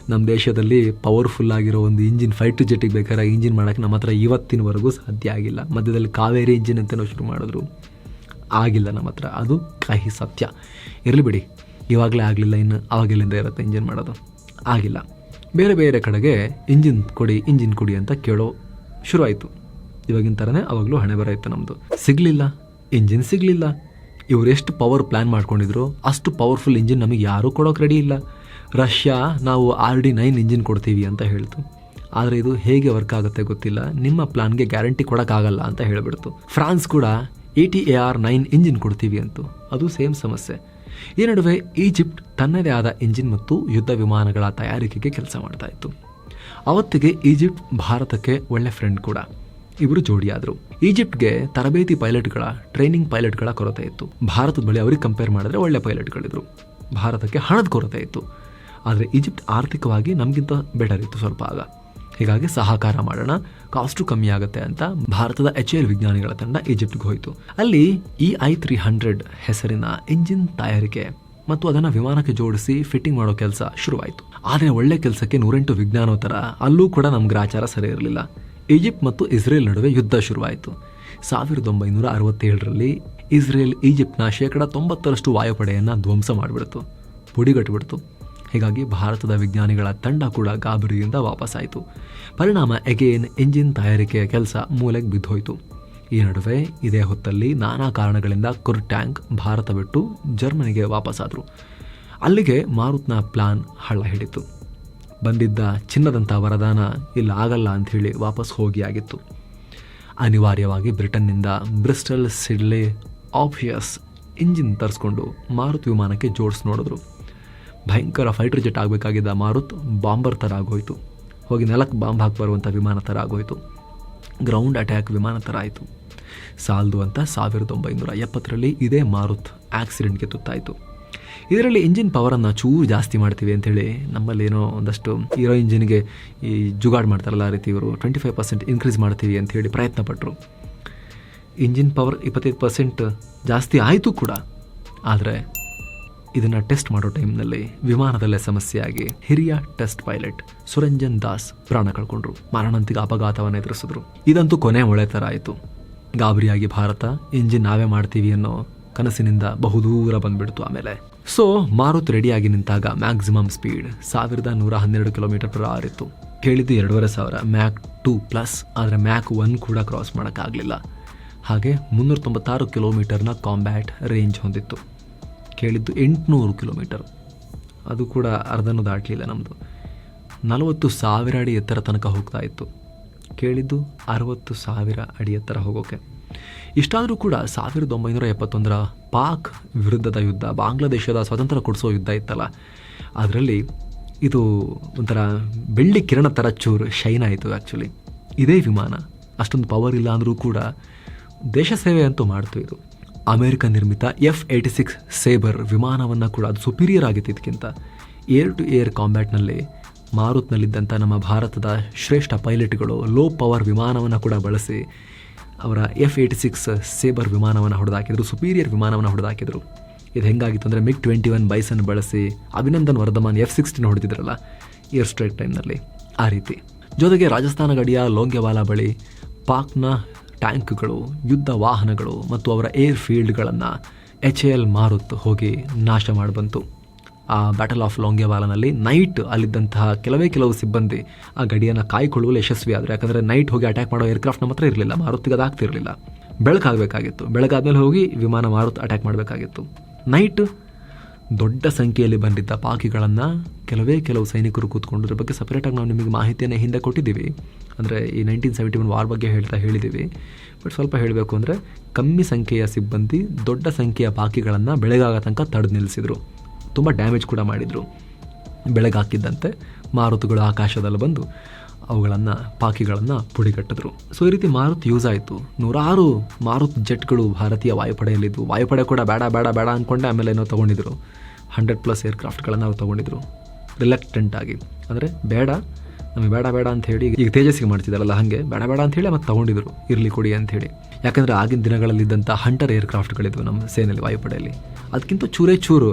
ನಮ್ಮ ದೇಶದಲ್ಲಿ ಪವರ್ಫುಲ್ ಆಗಿರೋ ಒಂದು ಇಂಜಿನ್ ಫೈಟರ್ ಜೆಟ್ಟಿಗೆ ಬೇಕಾದ್ರೆ ಇಂಜಿನ್ ಮಾಡೋಕ್ಕೆ ನಮ್ಮ ಹತ್ರ ಇವತ್ತಿನವರೆಗೂ ಸಾಧ್ಯ ಆಗಿಲ್ಲ. ಮಧ್ಯದಲ್ಲಿ ಕಾವೇರಿ ಇಂಜಿನ್ ಅಂತಲೂ ಶುರು ಮಾಡಿದ್ರು. ಆಗಿಲ್ಲ ನಮ್ಮ ಹತ್ರ. ಅದು ಕಹಿ ಸತ್ಯ. ಇರಲಿ ಬಿಡಿ. ಇವಾಗಲೇ ಆಗಲಿಲ್ಲ, ಇನ್ನು ಆವಾಗಲಿಂದ ಇರುತ್ತೆ ಇಂಜಿನ್ ಮಾಡೋದು. ಆಗಿಲ್ಲ. ಬೇರೆ ಬೇರೆ ಕಡೆಗೆ ಇಂಜಿನ್ ಕೊಡಿ ಇಂಜಿನ್ ಕೊಡಿ ಅಂತ ಕೇಳೋ ಶುರುವಾಯಿತು. ಇವಾಗಿನ ಥರನೇ ಅವಾಗಲೂ ಹಣೆ ಇತ್ತು ನಮ್ಮದು ಸಿಗಲಿಲ್ಲ. ಇಂಜಿನ್ ಸಿಗಲಿಲ್ಲ. ಇವರೆಷ್ಟು ಪವರ್ ಪ್ಲ್ಯಾನ್ ಮಾಡ್ಕೊಂಡಿದ್ರು, ಅಷ್ಟು ಪವರ್ಫುಲ್ ಇಂಜಿನ್ ನಮಗೆ ಯಾರೂ ಕೊಡೋಕೆ ರೆಡಿ ಇಲ್ಲ. ರಷ್ಯಾ, ನಾವು ಆರ್ ಡಿ ನೈನ್ ಇಂಜಿನ್ ಕೊಡ್ತೀವಿ ಅಂತ ಹೇಳ್ತು. ಆದರೆ ಇದು ಹೇಗೆ ವರ್ಕ್ ಆಗುತ್ತೆ ಗೊತ್ತಿಲ್ಲ. ನಿಮ್ಮ ಪ್ಲಾನ್ಗೆ ಗ್ಯಾರಂಟಿ ಕೊಡೋಕ್ಕಾಗಲ್ಲ ಅಂತ ಹೇಳಿಬಿಡ್ತು. ಫ್ರಾನ್ಸ್ ಕೂಡ A T A R nine engine ಕೊಡ್ತೀವಿ ಅಂತು. ಅದು ಸೇಮ್ ಸಮಸ್ಯೆ. ಈ ನಡುವೆ ಈಜಿಪ್ಟ್ ತನ್ನದೇ ಆದ ಇಂಜಿನ್ ಮತ್ತು ಯುದ್ಧ ವಿಮಾನಗಳ ತಯಾರಿಕೆಗೆ ಕೆಲಸ ಮಾಡ್ತಾ ಇತ್ತು. ಅವತ್ತಿಗೆ ಈಜಿಪ್ಟ್ ಭಾರತಕ್ಕೆ ಒಳ್ಳೆ ಫ್ರೆಂಡ್ ಕೂಡ. ಇವರು ಜೋಡಿಯಾದರು. ಈಜಿಪ್ಟ್ಗೆ ತರಬೇತಿ ಪೈಲಟ್ಗಳ ಟ್ರೈನಿಂಗ್ ಪೈಲಟ್ಗಳ ಕೊರತೆ ಇತ್ತು. ಭಾರತದ ಬಳಿ ಅವ್ರಿಗೆ ಕಂಪೇರ್ ಮಾಡಿದ್ರೆ ಒಳ್ಳೆ ಪೈಲಟ್ಗಳಿದ್ರು ಭಾರತಕ್ಕೆ ಹಣದ ಕೊರತೆ ಇತ್ತು. ಆದರೆ ಈಜಿಪ್ಟ್ ಆರ್ಥಿಕವಾಗಿ ನಮಗಿಂತ ಬೆಟರ್ ಇತ್ತು ಸ್ವಲ್ಪ ಆಗ. ಹೀಗಾಗಿ ಸಹಕಾರ ಮಾಡೋಣ ಕಾಸ್ಟು ಕಮ್ಮಿ ಆಗುತ್ತೆ ಅಂತ ಭಾರತದ ಎಚ್ ಎಲ್ ವಿಜ್ಞಾನಿಗಳ ತಂಡ ಈಜಿಪ್ಟ್ಗೆ ಹೋಯಿತು. ಅಲ್ಲಿ ಇ ಐ ತ್ರೀ ಹಂಡ್ರೆಡ್ ಹೆಸರಿನ ಇಂಜಿನ್ ತಯಾರಿಕೆ ಮತ್ತು ಅದನ್ನು ವಿಮಾನಕ್ಕೆ ಜೋಡಿಸಿ ಫಿಟ್ಟಿಂಗ್ ಮಾಡೋ ಕೆಲಸ ಶುರುವಾಯಿತು. ಆದರೆ ಒಳ್ಳೆ ಕೆಲಸಕ್ಕೆ ನೂರೆಂಟು ವಿಜ್ಞಾನೋ ಥರ ಅಲ್ಲೂ ಕೂಡ ನಮ್ಮ ಗ್ರಾಚಾರ ಸರಿ ಇರಲಿಲ್ಲ. ಈಜಿಪ್ಟ್ ಮತ್ತು ಇಸ್ರೇಲ್ ನಡುವೆ ಯುದ್ಧ ಶುರುವಾಯಿತು. ಸಾವಿರದ ಒಂಬೈನೂರ ಅರವತ್ತೇಳರಲ್ಲಿ ಇಸ್ರೇಲ್ ಈಜಿಪ್ಟ್ನ ಶೇಕಡ ತೊಂಬತ್ತರಷ್ಟು ವಾಯುಪಡೆಯನ್ನು ಧ್ವಂಸ ಮಾಡಿಬಿಡ್ತು. ಪುಡಿಗಟ್ಟಿಬಿಡ್ತು ಹೀಗಾಗಿ ಭಾರತದ ವಿಜ್ಞಾನಿಗಳ ತಂಡ ಕೂಡ ಗಾಬರಿಯಿಂದ ವಾಪಸ್ಸಾಯಿತು ಪರಿಣಾಮ ಎಗೇನ್ ಇಂಜಿನ್ ತಯಾರಿಕೆಯ ಕೆಲಸ ಮೂಲೆಗೆ ಬಿದ್ದೋಯ್ತು. ಈ ನಡುವೆ ಇದೇ ಹೊತ್ತಲ್ಲಿ ನಾನಾ ಕಾರಣಗಳಿಂದ ಕುರ್ ಟ್ಯಾಂಕ್ ಭಾರತ ಬಿಟ್ಟು ಜರ್ಮನಿಗೆ ವಾಪಸ್ಸಾದರು ಅಲ್ಲಿಗೆ ಮಾರುತ್ನ ಪ್ಲಾನ್ ಹಳ್ಳ ಹಿಡಿತು. ಬಂದಿದ್ದ ಚಿನ್ನದಂಥ ವರದಾನ ಇಲ್ಲ ಆಗಲ್ಲ ಅಂಥೇಳಿ ವಾಪಸ್ ಹೋಗಿ ಆಗಿತ್ತು ಅನಿವಾರ್ಯವಾಗಿ ಬ್ರಿಟನ್ನಿಂದ ಬ್ರಿಸ್ಟಲ್, ಸಿಡ್ಲೆ ಆಫಿಯಸ್ ಇಂಜಿನ್ ತರಿಸ್ಕೊಂಡು ಮಾರುತಿ ವಿಮಾನಕ್ಕೆ ಜೋಡಿಸಿ ನೋಡಿದ್ರು. ಭಯಂಕರ ಫೈಟರ್ ಜೆಟ್ ಆಗಬೇಕಾಗಿದ್ದ ಮಾರುತ್ ಬಾಂಬರ್ ಥರ ಆಗೋಯಿತು. ಹೋಗಿ ನೆಲಕ್ಕೆ ಬಾಂಬ್ ಹಾಕಿ ಬರುವಂಥ ವಿಮಾನ ಥರ ಆಗೋಯಿತು. ಗ್ರೌಂಡ್ ಅಟ್ಯಾಕ್ ವಿಮಾನ ಥರ ಆಯಿತು. ಸಾಲದು ಅಂತ ಸಾವಿರದ ಒಂಬೈನೂರ ಎಪ್ಪತ್ತರಲ್ಲಿ ಇದೇ ಮಾರುತ್ ಆಕ್ಸಿಡೆಂಟ್ಗೆ ತುತ್ತಾಯಿತು. ಇದರಲ್ಲಿ ಇಂಜಿನ್ ಪವರನ್ನು ಚೂರು ಜಾಸ್ತಿ ಮಾಡ್ತೀವಿ ಅಂಥೇಳಿ ನಮ್ಮಲ್ಲಿ ಏನೋ ಒಂದಷ್ಟು ಇರೋ ಇಂಜಿನ್ಗೆ ಈ ಜುಗಾಡ್ ಮಾಡ್ತಾರಲ್ಲ ಆ ರೀತಿ ಇವರು ಟ್ವೆಂಟಿ ಫೈವ್ ಪರ್ಸೆಂಟ್ ಇನ್ಕ್ರೀಸ್ ಮಾಡ್ತೀವಿ ಅಂಥೇಳಿ ಪ್ರಯತ್ನ ಪಟ್ಟರು ಇಂಜಿನ್ ಪವರ್ ಇಪ್ಪತ್ತೈದು ಪರ್ಸೆಂಟ್ ಜಾಸ್ತಿ ಆಯಿತು ಕೂಡ. ಆದರೆ ಇದನ್ನ ಟೆಸ್ಟ್ ಮಾಡೋ ಟೈಮ್ನಲ್ಲಿ ವಿಮಾನದಲ್ಲೇ ಸಮಸ್ಯೆಯಾಗಿ ಹಿರಿಯ ಟೆಸ್ಟ್ ಪೈಲಟ್ ಸುರಂಜನ್ ದಾಸ್ ಪ್ರಾಣ ಕಳ್ಕೊಂಡ್ರು. ಮರಣಂತಿಗೆ ಅಪಘಾತವನ್ನು ಎದುರಿಸಿದ್ರು. ಇದಂತೂ ಕೊನೆ ಒಳೆ ಥರ ಆಯಿತು. ಗಾಬರಿಯಾಗಿ ಭಾರತ ಇಂಜಿನ್ ನಾವೇ ಮಾಡ್ತೀವಿ ಅನ್ನೋ ಕನಸಿನಿಂದ ಬಹುದೂರ ಬಂದ್ಬಿಡ್ತು ಆಮೇಲೆ. ಸೊ ಮಾರುತ್ ರೆಡಿಯಾಗಿ ನಿಂತಾಗ ಮ್ಯಾಕ್ಸಿಮಮ್ ಸ್ಪೀಡ್ ಸಾವಿರದ ನೂರ ಹನ್ನೆರಡು ಕಿಲೋಮೀಟರ್ ಪರ್ ಅವರ್ ಇತ್ತು. ಕೇಳಿದ್ದು ಎರಡೂವರೆ ಸಾವಿರ ಮ್ಯಾಕ್ ಟೂ ಪ್ಲಸ್ ಆದರೆ ಮ್ಯಾಕ್ ಒನ್ ಕೂಡ ಕ್ರಾಸ್ ಮಾಡೋಕ್ಕಾಗಲಿಲ್ಲ. ಹಾಗೆ ಮುನ್ನೂರ ತೊಂಬತ್ತಾರು ಕಿಲೋಮೀಟರ್ನ ಕಾಂಬ್ಯಾಟ್ ರೇಂಜ್ ಹೊಂದಿತ್ತು. ಕೇಳಿದ್ದು ಎಂಟುನೂರು ಕಿಲೋಮೀಟರ್. ಅದು ಕೂಡ ಅರ್ಧನೂ ದಾಟಲಿಲ್ಲ ನಮ್ಮದು ನಲವತ್ತು ಸಾವಿರ ಅಡಿ ಎತ್ತರ ತನಕ ಹೋಗ್ತಾ ಇತ್ತು. ಕೇಳಿದ್ದು ಅರವತ್ತು ಸಾವಿರ ಅಡಿ ಎತ್ತರ ಹೋಗೋಕೆ. ಇಷ್ಟಾದರೂ ಕೂಡ ಸಾವಿರದ ಒಂಬೈನೂರ ಎಪ್ಪತ್ತೊಂದರ ಪಾಕ್ ವಿರುದ್ಧದ ಯುದ್ಧ, ಬಾಂಗ್ಲಾದೇಶದ ಸ್ವಾತಂತ್ರ್ಯ ಕೊಡಿಸೋ ಯುದ್ಧ ಇತ್ತಲ್ಲ. ಅದರಲ್ಲಿ ಇದು ಒಂಥರ ಬೆಳ್ಳಿ ಕಿರಣ ಥರ ಚೂರು ಶೈನ್ ಆಯಿತು ಆ್ಯಕ್ಚುಲಿ ಇದೇ ವಿಮಾನ. ಅಷ್ಟೊಂದು ಪವರ್ ಇಲ್ಲ ಅಂದರೂ ಕೂಡ ದೇಶ ಸೇವೆ ಅಂತೂ ಮಾಡ್ತು ಇದು. ಅಮೆರಿಕ ನಿರ್ಮಿತ ಎಫ್ ಏಯ್ಟಿ ಸಿಕ್ಸ್ ಸೇಬರ್ ವಿಮಾನವನ್ನು ಕೂಡ ಅದು ಸುಪೀರಿಯರ್ ಆಗಿತ್ತು ಇದಕ್ಕಿಂತ. ಏರ್ ಟು ಏರ್ ಕಾಂಬ್ಯಾಟ್ನಲ್ಲಿ ಮಾರುತ್ನಲ್ಲಿದ್ದಂಥ ನಮ್ಮ ಭಾರತದ ಶ್ರೇಷ್ಠ ಪೈಲಟ್ಗಳು ಲೋ ಪವರ್ ವಿಮಾನವನ್ನು ಕೂಡ ಬಳಸಿ ಅವರ ಎಫ್ ಏಯ್ಟಿ ಸಿಕ್ಸ್ ಸೇಬರ್ ವಿಮಾನವನ್ನು ಹೊಡೆದಾಕಿದ್ರು ಸುಪೀರಿಯರ್ ವಿಮಾನವನ್ನು ಹೊಡೆದಾಕಿದ್ರು. ಇದು ಹೆಂಗಾಗಿತ್ತು ಅಂದರೆ ಮಿಗ್ ಟ್ವೆಂಟಿ ಒನ್ ಬೈಸನ್ ಬಳಸಿ ಅಭಿನಂದನ್ ವರ್ಧಮಾನ್ ಎಫ್ ಸಿಕ್ಸ್ಟಿನ ಹೊಡೆದಿದ್ರಲ್ಲ ಏರ್ ಸ್ಟ್ರೈಕ್ ಟೈಮ್ನಲ್ಲಿ ಆ ರೀತಿ. ಜೊತೆಗೆ ರಾಜಸ್ಥಾನ ಗಡಿಯ ಲೋಂಗೆವಾಲಾ ಬಳಿ ಪಾಕ್ನ ಟ್ಯಾಂಕ್ಗಳು, ಯುದ್ಧ ವಾಹನಗಳು ಮತ್ತು ಅವರ ಏರ್ ಫೀಲ್ಡ್ಗಳನ್ನು ಎಚ್ ಎ ಎಲ್ ಮಾರುತ್ ಹೋಗಿ ನಾಶ ಮಾಡಿಬಂತು. ಆ ಬ್ಯಾಟಲ್ ಆಫ್ ಲೋಂಗೆವಾಲನಲ್ಲಿ ನೈಟ್ ಅಲ್ಲಿದ್ದಂತಹ ಕೆಲವೇ ಕೆಲವು ಸಿಬ್ಬಂದಿ ಆ ಗಡಿಯನ್ನು ಕಾಯ್ಕೊಳ್ಳುವಲ್ಲಿ ಯಶಸ್ವಿ ಆದರೆ. ಯಾಕಂದರೆ ನೈಟ್ ಹೋಗಿ ಅಟ್ಯಾಕ್ ಮಾಡೋ ಏರ್ಕ್ರಾಫ್ಟ್ ನಮ್ಮ ಹತ್ರ ಇರಲಿಲ್ಲ. ಮಾರುತಿಗೆ ಅದಾಗ್ತಿರಲಿಲ್ಲ ಬೆಳಕಾಗಬೇಕಾಗಿತ್ತು. ಬೆಳಗಾದ್ಮೇಲೆ ಹೋಗಿ ವಿಮಾನ ಮಾರುತ್ ಅಟ್ಯಾಕ್ ಮಾಡಬೇಕಾಗಿತ್ತು. ನೈಟ್ ದೊಡ್ಡ ಸಂಖ್ಯೆಯಲ್ಲಿ ಬಂದಿದ್ದ ಪಾಕಿಗಳನ್ನು ಕೆಲವೇ ಕೆಲವು ಸೈನಿಕರು ಕೂತ್ಕೊಂಡು ಬಗ್ಗೆ ಬಗ್ಗೆ ಸಪ್ರೇಟಾಗಿ ನಾವು ನಿಮಗೆ ಮಾಹಿತಿಯನ್ನು ಹಿಂದೆ ಕೊಟ್ಟಿದ್ದೀವಿ. ಅಂದರೆ ಈ ನೈನ್ಟೀನ್ ಸೆವೆಂಟಿ ಒನ್ ವಾರ್ ಬಗ್ಗೆ ಹೇಳ್ತಾ ಹೇಳಿದ್ದೀವಿ. ಬಟ್ ಸ್ವಲ್ಪ ಹೇಳಬೇಕು ಅಂದರೆ ಕಮ್ಮಿ ಸಂಖ್ಯೆಯ ಸಿಬ್ಬಂದಿ ದೊಡ್ಡ ಸಂಖ್ಯೆಯ ಪಾಕಿಗಳನ್ನು ಬೆಳಗಾಗ ತನಕ ತಡೆದು ನಿಲ್ಲಿಸಿದರು. ತುಂಬ ಡ್ಯಾಮೇಜ್ ಕೂಡ ಮಾಡಿದರು. ಬೆಳಗಾಕಿದ್ದಂತೆ ಮಾರುತಗಳು ಆಕಾಶದಲ್ಲಿ ಬಂದು ಅವುಗಳನ್ನು, ಪಾಕಿಗಳನ್ನು ಪುಡಿಗಟ್ಟಿದ್ರು. ಸೊ ಈ ರೀತಿ ಮಾರುತ್ ಯೂಸ್ ಆಯಿತು. ನೂರಾರು ಮಾರುತ್ ಜೆಟ್ಗಳು ಭಾರತೀಯ ವಾಯುಪಡೆಯಲ್ಲಿದ್ದು, ವಾಯುಪಡೆ ಕೂಡ ಬೇಡ ಬೇಡ ಬೇಡ ಅಂದ್ಕೊಂಡೆ ಆಮೇಲೆ ಏನೋ ತೊಗೊಂಡಿದ್ರು. ಹಂಡ್ರೆಡ್ ಪ್ಲಸ್ ಏರ್ಕ್ರಾಫ್ಟ್ಗಳನ್ನು ಅವ್ರು ತೊಗೊಂಡಿದ್ರು. ರಿಲೆಕ್ಟೆಂಟ್ ಆಗಿ. ಅಂದರೆ ಬೇಡ, ನಮಗೆ ಬೇಡ ಬೇಡ ಅಂತ ಈಗ ತೇಜಸ್ಸಿಗೆ ಮಾಡ್ತಿದ್ದಾರಲ್ಲ ಹಾಗೆ, ಬೇಡ ಬೇಡ ಅಂತ ಹೇಳಿ ಮತ್ತೆ ತೊಗೊಂಡಿದ್ರು. ಇರಲಿ ಕೊಡಿ ಅಂಥೇಳಿ ಯಾಕಂದರೆ ಆಗಿನ ದಿನಗಳಲ್ಲಿದ್ದಂಥ ಹಂಟರ್ ಏರ್ಕ್ರಾಫ್ಟ್ಗಳಿದ್ವು ನಮ್ಮ ಸೇನೆಯಲ್ಲಿ, ವಾಯುಪಡೆಯಲ್ಲಿ. ಅದಕ್ಕಿಂತ ಚೂರೇ ಚೂರು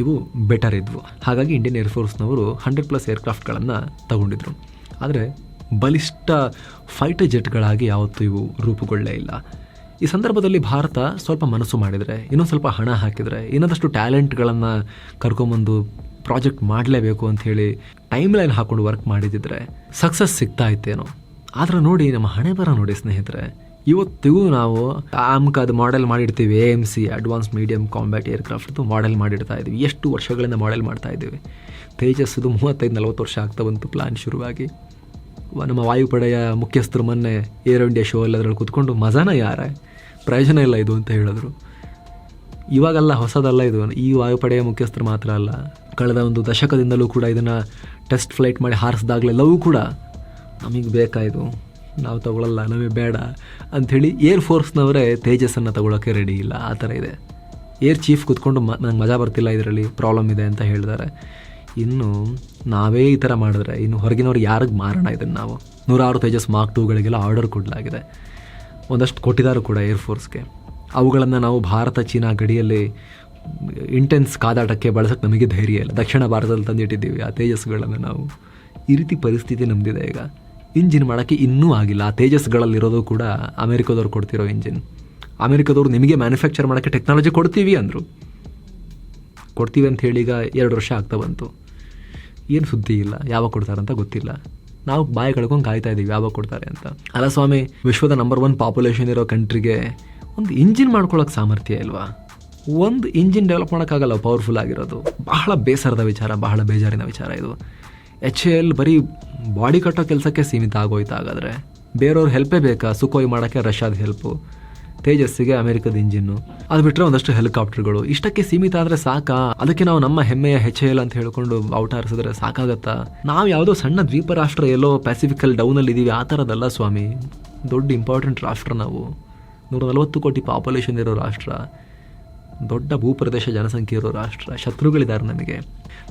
ಇವು ಬೆಟರ್ ಇದ್ವು. ಹಾಗಾಗಿ ಇಂಡಿಯನ್ ಏರ್ಫೋರ್ಸ್ನವರು ಹಂಡ್ರೆಡ್ ಪ್ಲಸ್ ಏರ್ಕ್ರಾಫ್ಟ್ಗಳನ್ನು ತಗೊಂಡಿದ್ರು. ಆದರೆ ಬಲಿಷ್ಠ ಫೈಟರ್ ಜೆಟ್ಗಳಾಗಿ ಯಾವತ್ತೂ ಇವು ರೂಪುಗೊಳ್ಳೇ ಇಲ್ಲ. ಈ ಸಂದರ್ಭದಲ್ಲಿ ಭಾರತ ಸ್ವಲ್ಪ ಮನಸ್ಸು ಮಾಡಿದರೆ, ಇನ್ನೊಂದು ಸ್ವಲ್ಪ ಹಣ ಹಾಕಿದರೆ, ಇನ್ನೊಂದಷ್ಟು ಟ್ಯಾಲೆಂಟ್ಗಳನ್ನು ಕರ್ಕೊಂಬಂದು ಪ್ರಾಜೆಕ್ಟ್ ಮಾಡಲೇಬೇಕು ಅಂತ ಹೇಳಿ ಟೈಮ್ ಲೈನ್ ಹಾಕ್ಕೊಂಡು ವರ್ಕ್ ಮಾಡಿದಿದ್ರೆ ಸಕ್ಸಸ್ ಸಿಗ್ತಾ ಇತ್ತೇನೋ. ಆದರೆ ನೋಡಿ, ನಮ್ಮ ಹಣೆ ಬರ ನೋಡಿ ಸ್ನೇಹಿತರೆ, ಇವತ್ತಿಗೂ ನಾವು ಆಮ್ಕ ಅದು ಮಾಡೆಲ್ ಮಾಡಿರ್ತೀವಿ A M C advance medium combat ಏರ್ಕ್ರಾಫ್ಟ್ದು model ಮಾಡಿರ್ತಾ ಇದ್ದೀವಿ. ಎಷ್ಟು ವರ್ಷಗಳಿಂದ ಮಾಡೆಲ್ ಮಾಡ್ತಾ ಇದ್ದೀವಿ. ತೇಜಸ್ಸದು ಮೂವತ್ತೈದು ನಲವತ್ತು ವರ್ಷ ಆಗ್ತಾ ಬಂತು ಪ್ಲಾನ್ ಶುರುವಾಗಿ. ನಮ್ಮ ವಾಯುಪಡೆಯ ಮುಖ್ಯಸ್ಥರು ಮೊನ್ನೆ ಏರ್ ಇಂಡಿಯಾ ಶೋ ಎಲ್ಲ ಅದರಲ್ಲಿ ಕೂತ್ಕೊಂಡು, ಮಜಾನ ಯಾರ? ಪ್ರಯೋಜನ ಇಲ್ಲ ಇದು ಅಂತ ಹೇಳಿದ್ರು. ಇವಾಗಲ್ಲ ಹೊಸದಲ್ಲ ಇದು. ಈ ವಾಯುಪಡೆಯ ಮುಖ್ಯಸ್ಥರು ಮಾತ್ರ ಅಲ್ಲ, ಕಳೆದ ಒಂದು ದಶಕದಿಂದಲೂ ಕೂಡ ಇದನ್ನು ಟೆಸ್ಟ್ ಫ್ಲೈಟ್ ಮಾಡಿ ಹಾರಿಸಿದಾಗಲೆಲ್ಲವೂ ಕೂಡ ನಮಗೆ ಬೇಕಾಯಿತು ನಾವು ತಗೊಳ್ಳಲ್ಲ ನಮಗೆ ಬೇಡ ಅಂಥೇಳಿ ಏರ್ ಫೋರ್ಸ್ನವರೇ ತೇಜಸ್ಸನ್ನು ತಗೊಳ್ಳೋಕ್ಕೆ ರೆಡಿ ಇಲ್ಲ. ಆ ಥರ ಇದೆ. ಏರ್ ಚೀಫ್ ಕೂತ್ಕೊಂಡು ಮ ನಂಗೆ ಮಜಾ ಬರ್ತಿಲ್ಲ ಇದರಲ್ಲಿ, ಪ್ರಾಬ್ಲಮ್ ಇದೆ ಅಂತ ಹೇಳಿದ್ದಾರೆ. ಇನ್ನು ನಾವೇ ಈ ಥರ ಮಾಡಿದ್ರೆ ಇನ್ನು ಹೊರಗಿನವ್ರು ಯಾರಿಗೆ ಮಾರೋಣ ಇದನ್ನು ನಾವು? ನೂರಾರು ತೇಜಸ್ ಮಾರ್ಕ್ ಟೂಗಳಿಗೆಲ್ಲ ಆರ್ಡರ್ ಕೊಡಲಾಗಿದೆ. ಒಂದಷ್ಟು ಕೊಟ್ಟಿದ್ದಾರೆ ಕೂಡ ಏರ್ಫೋರ್ಸ್ಗೆ ಅವುಗಳನ್ನು ನಾವು ಭಾರತ, ಚೀನಾ ಗಡಿಯಲ್ಲಿ ಇಂಟೆನ್ಸ್ ಕಾದಾಟಕ್ಕೆ ಬಳಸೋಕ್ಕೆ ನಮಗೆ ಧೈರ್ಯ ಇಲ್ಲ. ದಕ್ಷಿಣ ಭಾರತದಲ್ಲಿ ತಂದಿಟ್ಟಿದ್ದೀವಿ ಆ ತೇಜಸ್ಗಳನ್ನು ನಾವು. ಈ ರೀತಿ ಪರಿಸ್ಥಿತಿ ನಮ್ಮದಿದೆ ಈಗ. ಇಂಜಿನ್ ಮಾಡೋಕ್ಕೆ ಇನ್ನೂ ಆಗಿಲ್ಲ. ಆ ತೇಜಸ್ಗಳಲ್ಲಿರೋದು ಕೂಡ ಅಮೆರಿಕದವ್ರು ಕೊಡ್ತಿರೋ ಇಂಜಿನ್. ಅಮೆರಿಕದವ್ರು ನಿಮಗೆ ಮ್ಯಾನುಫ್ಯಾಕ್ಚರ್ ಮಾಡೋಕ್ಕೆ ಟೆಕ್ನಾಲಜಿ ಕೊಡ್ತೀವಿ ಅಂದರು. ಕೊಡ್ತೀವಿ ಅಂತ ಹೇಳಿ ಈಗ ಎರಡು ವರ್ಷ ಆಗ್ತಾ ಬಂತು. ಏನು ಸುದ್ದಿ ಇಲ್ಲ, ಯಾವಾಗ ಅಂತ ಗೊತ್ತಿಲ್ಲ. ನಾವು ಬಾಯಿ ಕಳ್ಕೊಂಡು ಕಾಯ್ತಾ ಇದ್ದೀವಿ ಯಾವಾಗ ಕೊಡ್ತಾರೆ ಅಂತ. ಅಲ್ಲ ಸ್ವಾಮಿ ವಿಶ್ವದ ನಂಬರ್ ಒನ್ ಪಾಪ್ಯುಲೇಷನ್ ಇರೋ ಕಂಟ್ರಿಗೆ ಒಂದು ಇಂಜಿನ್ ಮಾಡ್ಕೊಳ್ಳೋಕೆ ಸಾಮರ್ಥ್ಯ ಇಲ್ವಾ? ಒಂದು ಇಂಜಿನ್ ಡೆವಲಪ್ ಮಾಡೋಕ್ಕಾಗಲ್ಲ ಪವರ್ಫುಲ್ ಆಗಿರೋದು. ಬಹಳ ಬೇಸರದ ವಿಚಾರ, ಬಹಳ ಬೇಜಾರಿನ ವಿಚಾರ ಇದು. ಎಚ್ ಎ ಎಲ್ ಬರೀ ಬಾಡಿ ಕಟ್ಟೋ ಕೆಲಸಕ್ಕೆ ಸೀಮಿತ ಆಗೋಯ್ತು ಹಾಗಾದರೆ. ಬೇರೆಯವ್ರ ಹೆಲ್ಪೇ ಬೇಕಾ? ಸುಖೋಯ್ ಮಾಡೋಕ್ಕೆ ರಷ್ಯಾದ ಹೆಲ್ಪು ತೇಜಸ್ಸಿಗೆ ಅಮೆರಿಕದ ಇಂಜಿನ್ನು. ಅದು ಬಿಟ್ಟರೆ ಒಂದಷ್ಟು ಹೆಲಿಕಾಪ್ಟರ್ಗಳು. ಇಷ್ಟಕ್ಕೆ ಸೀಮಿತ ಆದರೆ ಸಾಕಾ? ಅದಕ್ಕೆ ನಾವು ನಮ್ಮ ಹೆಮ್ಮೆಯ ಹೆಚ್ಚೆ ಎಲ್ ಅಂತ ಹೇಳ್ಕೊಂಡು ಔಟ್ ಹಾರಿಸಿದ್ರೆ ಸಾಕಾಗತ್ತಾ? ನಾವು ಯಾವುದೋ ಸಣ್ಣ ದ್ವೀಪ ರಾಷ್ಟ್ರ ಎಲ್ಲೋ ಪ್ಯಾಸಿಫಿಕಲ್ ಡೌನಲ್ಲಿ ಇದ್ದೀವಿ ಆ ಥರದಲ್ಲ ಸ್ವಾಮಿ. ದೊಡ್ಡ ಇಂಪಾರ್ಟೆಂಟ್ ರಾಷ್ಟ್ರ ನಾವು. ನೂರ ನಲವತ್ತು ಕೋಟಿ ಪಾಪ್ಯುಲೇಷನ್ ಇರೋ ರಾಷ್ಟ್ರ. ದೊಡ್ಡ ಭೂಪ್ರದೇಶ ಜನಸಂಖ್ಯೆ ಇರೋ ರಾಷ್ಟ್ರ. ಶತ್ರುಗಳಿದ್ದಾರೆ ನಮಗೆ.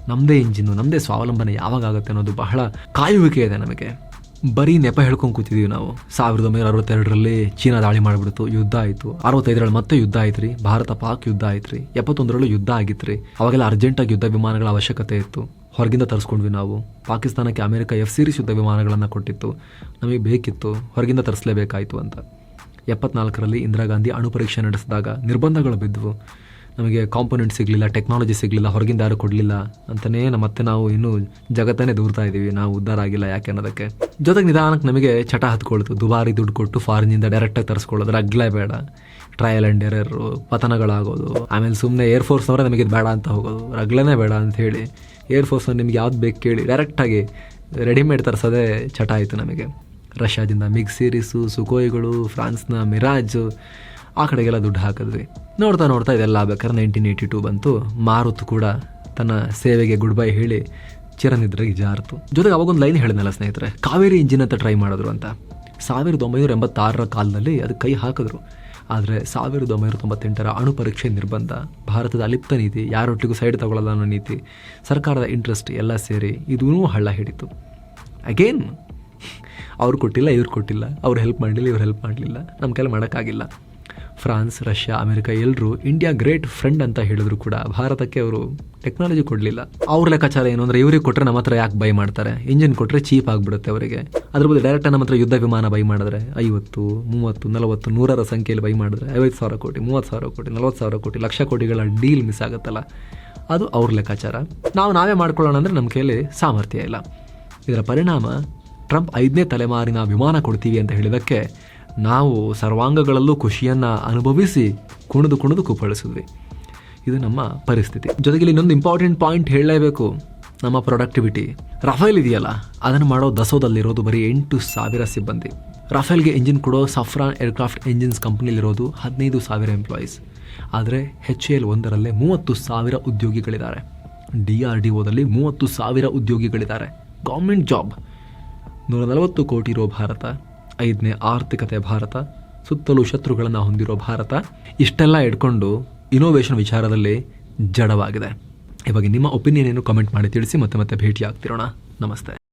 ನಮ್ಮದೇ ಇಂಜಿನ್ನು ನಮ್ಮದೇ ಸ್ವಾವಲಂಬನೆ ಯಾವಾಗ ಆಗುತ್ತೆ ಅನ್ನೋದು ಬಹಳ ಕಾಯುವಿಕೆ ಇದೆ ನಮಗೆ. ಬರೀ ನೆಪ ಹೇಳ್ಕೊಂಡು ಕೂತಿದ್ದೀವಿ ನಾವು. ಸಾವಿರದ ಒಂಬೈನೂರ ಅರವತ್ತೆರಡರಲ್ಲಿ ಚೀನಾ ದಾಳಿ ಮಾಡಿಬಿಡ್ತು, ಯುದ್ಧ ಆಯಿತು. ಅರವತ್ತೈದರಲ್ಲಿ ಮತ್ತೆ ಯುದ್ಧ ಆಯ್ತು ಭಾರತ ಪಾಕ್ ಯುದ್ಧ ಆಯ್ತು ರೀ ಎಪ್ಪತ್ತೊಂದರಲ್ಲೂ ಯುದ್ಧ ಆಗಿತ್ತು ರೀ ಅವಾಗೆಲ್ಲ ಅರ್ಜೆಂಟಾಗಿ ಯುದ್ಧ ವಿಮಾನಗಳ ಅವಶ್ಯಕತೆ ಇತ್ತು. ಹೊರಗಿಂದ ತರಿಸ್ಕೊಂಡ್ವಿ ನಾವು. ಪಾಕಿಸ್ತಾನಕ್ಕೆ ಅಮೆರಿಕ ಎಫ್ ಸೀರೀಸ್ ಯುದ್ಧ ವಿಮಾನಗಳನ್ನು ಕೊಟ್ಟಿತ್ತು. ನಮಗೆ ಬೇಕಿತ್ತು. ಹೊರಗಿಂದ ತರಿಸಲೇಬೇಕಾಯಿತು ಅಂತ. ಎಪ್ಪತ್ನಾಲ್ಕರಲ್ಲಿ ಇಂದಿರಾ ಗಾಂಧಿ ಅಣು ಪರೀಕ್ಷೆ ನಡೆಸಿದಾಗ ನಿರ್ಬಂಧಗಳು ಬಿದ್ದವು. ನಮಗೆ ಕಾಂಪೊನೆಂಟ್ ಸಿಗಲಿಲ್ಲ ಟೆಕ್ನಾಲಜಿ ಸಿಗಲಿಲ್ಲ, ಹೊರಗಿಂದ ಯಾರು ಕೊಡಲಿಲ್ಲ ಅಂತಲೇ ಮತ್ತೆ ನಾವು ಇನ್ನೂ ಜಗತ್ತನ್ನೇ ದೂರ್ತಾ ಇದ್ದೀವಿ ನಾವು ಉದ್ಧಾರ ಆಗಿಲ್ಲ ಯಾಕೆ ಅನ್ನೋದಕ್ಕೆ. ಜೊತೆಗೆ ನಿಧಾನಕ್ಕೆ ನಮಗೆ ಚಟ ಹತ್ಕೊಳ್ತು. ದುಬಾರಿ ದುಡ್ಡು ಕೊಟ್ಟು ಫಾರಿನಿಂದ ಡೈರೆಕ್ಟಾಗಿ ತರಿಸ್ಕೊಳ್ಳೋದ್ರೆ ಅಗ್ಲೇ ಬೇಡ. ಟ್ರಯಲ್ ಆ್ಯಂಡ್ ಎರರ್ ಪತನಗಳಾಗೋದು. ಆಮೇಲೆ ಸುಮ್ಮನೆ ಏರ್ಫೋರ್ಸ್ನವರೇ ನಮಗೆ ಇದು ಬೇಡ ಅಂತ ಹೋಗೋದು. ರಗ್ಲೇ ಬೇಡ ಅಂತ ಹೇಳಿ ಏರ್ಫೋರ್ಸ್ನ ನಿಮ್ಗೆ ಯಾವ್ದು ಬೇಕು ಕೇಳಿ ಡೈರೆಕ್ಟಾಗಿ ರೆಡಿಮೇಡ್ ತರಿಸೋದೇ ಚಟ ಆಯಿತು ನಮಗೆ. ರಷ್ಯಾದಿಂದ ಮಿಗ್ ಸೀರೀಸು ಸುಕೋಯಿಗಳು ಫ್ರಾನ್ಸ್ನ ಮಿರಾಜ್ ಆ ಕಡೆಗೆಲ್ಲ ದುಡ್ಡು ಹಾಕಿದ್ವಿ. ನೋಡ್ತಾ ನೋಡ್ತಾ ಇದೆಲ್ಲ ಆಗ್ಬೇಕಾದ್ರೆ ನೈನ್ಟೀನ್ ಏಯ್ಟಿ ಟೂ ಬಂತು. ಮಾರುತ್ ಕೂಡ ತನ್ನ ಸೇವೆಗೆ ಗುಡ್ ಬೈ ಹೇಳಿ ಚಿರನಿದ್ರೆ ಜಾರ್ತು. ಜೊತೆಗೆ ಅವಾಗೊಂದು ಲೈನ್ ಹೇಳಿದ್ನಲ್ಲ ಸ್ನೇಹಿತರೆ, ಕಾವೇರಿ ಇಂಜಿನ್ ಅಂತ ಟ್ರೈ ಮಾಡಿದ್ರು ಅಂತ. ಸಾವಿರದ ಒಂಬೈನೂರ ಎಂಬತ್ತಾರರ ಕಾಲದಲ್ಲಿ ಅದು ಕೈ ಹಾಕಿದ್ರು. ಆದರೆ ಸಾವಿರದ ಒಂಬೈನೂರ ತೊಂಬತ್ತೆಂಟರ ಅಣು ಪರೀಕ್ಷೆ ನಿರ್ಬಂಧ, ಭಾರತದ ಅಲಿಪ್ತ ನೀತಿ, ಯಾರೊಟ್ಟಿಗೂ ಸೈಡ್ ತಗೊಳ್ಳಲ್ಲ ಅನ್ನೋ ನೀತಿ, ಸರ್ಕಾರದ ಇಂಟ್ರೆಸ್ಟ್ ಎಲ್ಲ ಸೇರಿ ಇದೂ ಹಳ್ಳ ಹಿಡಿತು. ಅಗೇನ್ ಅವ್ರು ಕೊಟ್ಟಿಲ್ಲ, ಇವ್ರು ಕೊಟ್ಟಿಲ್ಲ, ಅವ್ರು ಹೆಲ್ಪ್ ಮಾಡಲಿಲ್ಲ ಇವ್ರು ಹೆಲ್ಪ್ ಮಾಡಲಿಲ್ಲ ನಮ್ಮ ಕೈಲಿ ಮಾಡೋಕ್ಕಾಗಿಲ್ಲ. ಫ್ರಾನ್ಸ್, ರಷ್ಯಾ, ಅಮೆರಿಕ ಎಲ್ಲರೂ ಇಂಡಿಯಾ ಗ್ರೇಟ್ ಫ್ರೆಂಡ್ ಅಂತ ಹೇಳಿದ್ರು ಕೂಡ. ಭಾರತಕ್ಕೆ ಅವರು ಟೆಕ್ನಾಲಜಿ ಕೊಡಲಿಲ್ಲ. ಅವ್ರ ಲೆಕ್ಕಾಚಾರ ಏನು ಅಂದರೆ ಇವರಿಗೆ ಕೊಟ್ಟರೆ ನಮ್ಮ ಹತ್ರ ಯಾಕೆ ಬೈ ಮಾಡ್ತಾರೆ? ಇಂಜಿನ್ ಕೊಟ್ಟರೆ ಚೀಪ್ ಆಗಿಬಿಡುತ್ತೆ ಅವರಿಗೆ. ಅದ್ರ ಬದಲು ಡೈರೆಕ್ಟ್ ನಮ್ಮ ಹತ್ರ ಯುದ್ಧ ವಿಮಾನ ಬೈ ಮಾಡಿದ್ರೆ ಐವತ್ತು, ಮೂವತ್ತು, ನಲವತ್ತು, ನೂರರ ಸಂಖ್ಯೆಯಲ್ಲಿ ಬೈ ಮಾಡಿದ್ರೆ ಐವತ್ತು ಸಾವಿರ ಕೋಟಿ, ಮೂವತ್ತು ಸಾವಿರ ಕೋಟಿ, ನಲವತ್ತು ಸಾವಿರ ಕೋಟಿ, ಲಕ್ಷ ಕೋಟಿಗಳ ಡೀಲ್ ಮಿಸ್ ಆಗುತ್ತಲ್ಲ? ಅದು ಅವ್ರ ಲೆಕ್ಕಾಚಾರ. ನಾವು ನಾವೇ ಮಾಡ್ಕೊಳ್ಳೋಣ ಅಂದರೆ ನಮ್ಮ ಕೈಯಲ್ಲಿ ಸಾಮರ್ಥ್ಯ ಇಲ್ಲ. ಇದರ ಪರಿಣಾಮ ಟ್ರಂಪ್ ಐದನೇ ತಲೆಮಾರಿನ ವಿಮಾನ ಕೊಡ್ತೀವಿ ಅಂತ ಹೇಳಿದಕ್ಕೆ ನಾವು ಸರ್ವಾಂಗಗಳಲ್ಲೂ ಖುಷಿಯನ್ನು ಅನುಭವಿಸಿ ಕುಣಿದು ಕುಣಿದು ಕುಪ್ಪಳಿಸಿದ್ವಿ. ಇದು ನಮ್ಮ ಪರಿಸ್ಥಿತಿ. ಜೊತೆಗೆ ಇನ್ನೊಂದು ಇಂಪಾರ್ಟೆಂಟ್ ಪಾಯಿಂಟ್ ಹೇಳಲೇಬೇಕು. ನಮ್ಮ ಪ್ರೊಡಕ್ಟಿವಿಟಿ ರಫೇಲ್ ಇದೆಯಲ್ಲ, ಅದನ್ನು ಮಾಡೋ ದಸೋದಲ್ಲಿರೋದು ಬರೀ ಎಂಟು ಸಾವಿರ ಸಿಬ್ಬಂದಿ. ರಫೇಲ್ಗೆ ಇಂಜಿನ್ ಕೊಡೋ ಸಫ್ರಾನ್ ಏರ್ಕ್ರಾಫ್ಟ್ ಇಂಜಿನ್ಸ್ ಕಂಪ್ನಿಲಿರೋದು ಹದಿನೈದು ಸಾವಿರ ಎಂಪ್ಲಾಯೀಸ್ ಆದರೆ ಹೆಚ್ ಎಲ್ ಒಂದರಲ್ಲೇ ಮೂವತ್ತು ಸಾವಿರ ಉದ್ಯೋಗಿಗಳಿದ್ದಾರೆ. ಡಿ ಆರ್ ಡಿ ಒದಲ್ಲಿ ಮೂವತ್ತು ಸಾವಿರ ಉದ್ಯೋಗಿಗಳಿದ್ದಾರೆ. ಗೌರ್ಮೆಂಟ್ ಜಾಬ್ ನೂರ ನಲವತ್ತು ಕೋಟಿ ಇರೋ ಭಾರತ. ಐದನೇ ಆರ್ಥಿಕತೆ ಭಾರತ, ಸುತ್ತಲೂ ಶತ್ರುಗಳನ್ನು ಹೊಂದಿರೋ ಭಾರತ, ಇಷ್ಟೆಲ್ಲ ಇಟ್ಕೊಂಡು ಇನೋವೇಷನ್ ವಿಚಾರದಲ್ಲಿ ಜಡವಾಗಿದೆ. ಇವಾಗ ನಿಮ್ಮ ಒಪಿನಿಯನ್ ಏನು ಕಮೆಂಟ್ ಮಾಡಿ ತಿಳಿಸಿ ಮತ್ತೆ ಮತ್ತೆ ಭೇಟಿ ಆಗ್ತಿರೋಣ ನಮಸ್ತೆ.